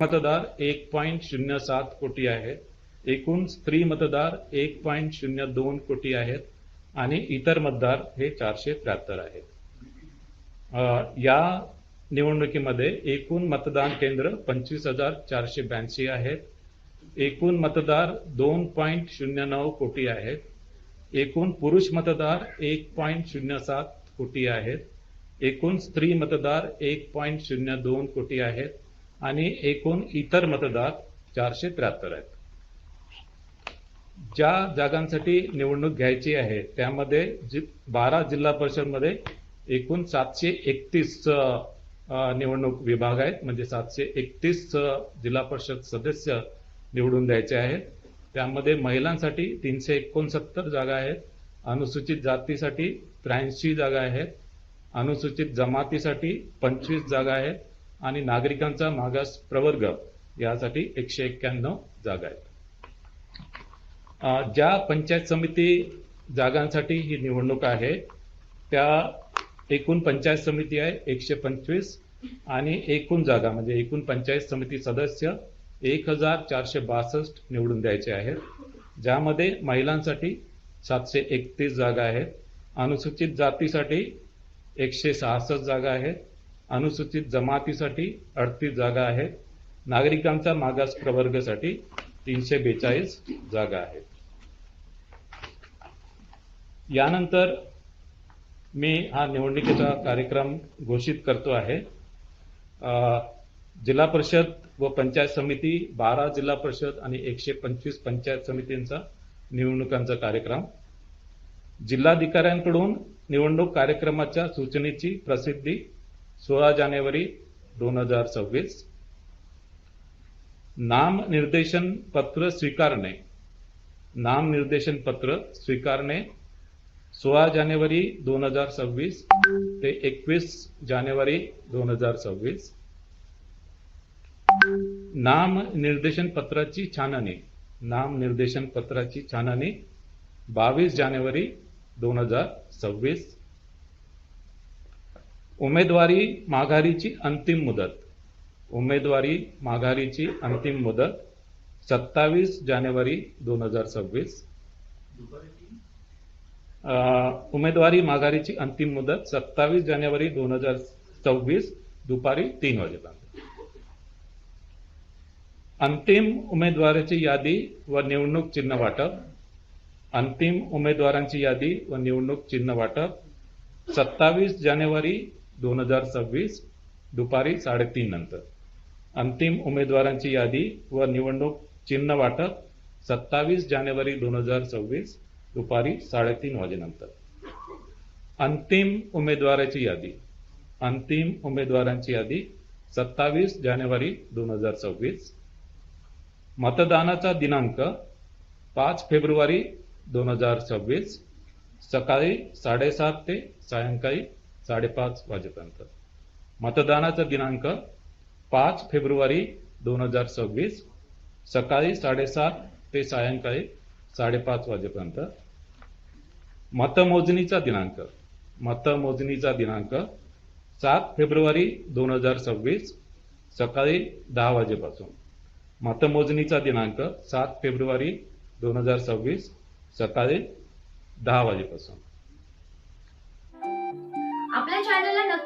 मतदार एक पॉईंट शून्य सात कोटी आहेत. एकूण स्त्री मतदार एक पॉईंट शून्य दोन कोटी आहेत आणि इतर मतदार हे चारशे त्र्याहत्तर आहेत. या निवडणुकीमध्ये एकूण मतदान केंद्र पंचवीस हजार चारशे ब्याऐंशी आहेत. एकूण मतदार दोन पॉईंट शून्य नऊ कोटी आहेत. एकूण पुरुष मतदार एक पॉईंट शून्य सात कोटी आहेत. एकूण स्त्री मतदार एक पॉईंट शून्य दोन कोटी आहेत. आणि एकूण इतर मतदार चारशे त्र्याहत्तर आहेत. ज्या जागांसाठी निवडणूक घ्यायची आहे त्यामध्ये जि बारा जिल्हा परिषदमध्ये एकूण सातशे एकतीस निवडणूक विभाग आहेत. म्हणजे सातशे एकतीस जिल्हा परिषद सदस्य निवडून द्यायचे आहेत. त्यामध्ये महिलांसाठी तीनशे एकोणसत्तर जागा आहेत. अनुसूचित जातीसाठी त्र्याऐंशी जागा आहेत. अनुसूचित जमातीसाठी पंचवीस जागा आहेत. आणि नागरिकांचा मागास प्रवर्ग यासाठी एकशे एक्क्याण्णव जागा आहेत. ज्या पंचायत समिती जागांसाठी ही निवडणूक आहे त्या एकूण पंचायत समिती आहे एकशे पंचवीस आणि एकूण जागा म्हणजे एकूण पंचायत समिती सदस्य एक हजार चारशे बासष्ट निवडून द्यायचे आहेत ज्यामध्ये महिलांसाठी सातशे एकतीस जागा आहेत अनुसूचित जातीसाठी एकशे सहासष्ट जागा आहेत अनुसूचित जमातीसाठी अडतीस जागा आहेत. नागरिकांचा मागास प्रवर्गासाठी तीनशे बेचाळीस जागा आहेत. यानंतर मी हा निवडणुकीचा कार्यक्रम घोषित करतो आहे. जिल्हा परिषद व पंचायत समिती बारा जिल्हा परिषद आणि एकशे पंचवीस पंचायत समितींचा निवडणुकांचा कार्यक्रम. जिल्हाधिकाऱ्यांकडून निवडणूक कार्यक्रमाच्या सूचनेची प्रसिद्धी सोळा जानेवारी दोन हजार सव्वीस. नाम निर्देशन पत्र स्वीकारणे. नाम निर्देशन पत्र स्वीकारणे. सोळा जानेवारी दोन हजार सव्वीस ते एकवीस जानेवारी दोन हजार सव्वीस. नाम निर्देशन पत्राची छाननी. नाम निर्देशन पत्राची छाननी बावीस जानेवारी दोन हजार सव्वीस. उमेदवारी माघारीची अंतिम मुदत. उमेदवारी माघारीची अंतिम मुदत सत्तावीस जानेवारी दोन हजार सव्वीस. उमेदवारी माघारीची अंतिम मुदत सत्तावीस जानेवारी दोन हजार सव्वीस दुपारी तीन वाजेपर्यंत. अंतिम उमेदवाराची यादी व निवडणूक चिन्ह वाटप. अंतिम उमेदवारांची यादी व निवडणूक चिन्ह वाटप. सत्तावीस जानेवारी दोन हजार सव्वीस दुपारी साडेतीन नंतर. अंतिम उमेदवारांची यादी व निवडणूक चिन्ह वाटप सत्तावीस जानेवारी दोन हजार सव्वीस दुपारी साडेतीन वाजेनंतर. अंतिम उमेदवाराची यादी. अंतिम उमेदवारांची यादी सत्तावीस जानेवारी दोन हजार सव्वीस. मतदानाचा दिनांक पाच फेब्रुवारी दोन हजार सव्वीस. सकाळी साडेसात ते सायंकाळी साडेपाच वाजेपर्यंत. मतदानाचा दिनांक पाच फेब्रुवारी दोन हजार सव्वीस सकाळी साडेसात ते सायंकाळी साडेपाच वाजेपर्यंत. मतमोजणीचा दिनांक. मतमोजणीचा दिनांक सात फेब्रुवारी दोन हजार सव्वीस सकाळी दहा वाजेपासून. मतमोजणीचा दिनांक सात फेब्रुवारी दोन हजार सव्वीस सकाळी दहा वाजेपासून.